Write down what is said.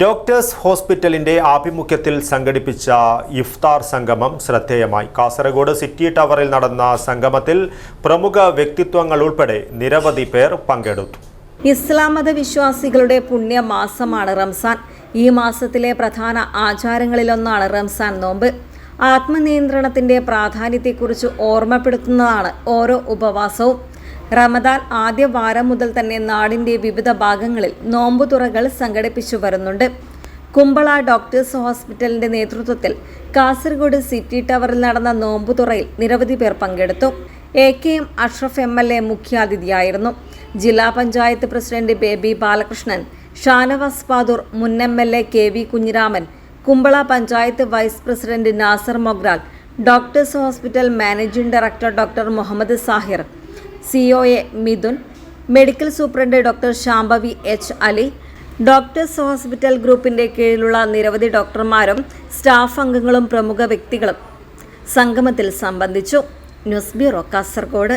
Doctors ഹോസ്പിറ്റലിന്റെ ആഭിമുഖ്യത്തിൽ സംഘടിപ്പിച്ച ഇഫ്താർ സംഗമം ശ്രദ്ധേയമായി. കാസർഗോഡ് സിറ്റി ടവറിൽ നടന്ന സംഗമത്തിൽ പ്രമുഖ വ്യക്തിത്വങ്ങൾ ഉൾപ്പെടെ നിരവധി പേർ പങ്കെടുത്തു. ഇസ്ലാം മത വിശ്വാസികളുടെ പുണ്യ മാസമാണ് റംസാൻ. ഈ മാസത്തിലെ പ്രധാന ആചാരങ്ങളിലൊന്നാണ് റംസാൻ നോമ്പ്. ആത്മനിയന്ത്രണത്തിന്റെ പ്രാധാന്യത്തെക്കുറിച്ച് ഓർമ്മപ്പെടുത്തുന്നതാണ് ഓരോ ഉപവാസവും. റമദാൻ ആദ്യ വാരം മുതൽ തന്നെ നാടിന്റെ വിവിധ ഭാഗങ്ങളിൽ നോമ്പുതുറകൾ സംഘടിപ്പിച്ചു വരുന്നുണ്ട്. കുമ്പള ഡോക്ടേഴ്സ് ഹോസ്പിറ്റലിന്റെ നേതൃത്വത്തിൽ കാസർഗോഡ് സിറ്റി ടവറിൽ നടന്ന നോമ്പുതുറയിൽ നിരവധി പേർ പങ്കെടുത്തു. A K M Ashraf M L A മുഖ്യാതിഥിയായിരുന്നു. ജില്ലാ പഞ്ചായത്ത് പ്രസിഡന്റ് ബേബി ബാലകൃഷ്ണൻ ഷാനവാസ് പാദൂർ മുൻ M L A K V Kunhiraman Kumbala panchayat vice president Nasar Mogral doctors hospital managing director doctor Muhammad Sahir C O A Mithun medical superintendent doctor Shambhavi H Ali doctors hospital ഗ്രൂപ്പിന്റെ കീഴിലുള്ള നിരവധി ഡോക്ടർമാരും staff അംഗങ്ങളും പ്രമുഖ വ്യക്തികളും സംഗമത്തിൽ സംബന്ധിച്ചു. News bureau Kasaragod.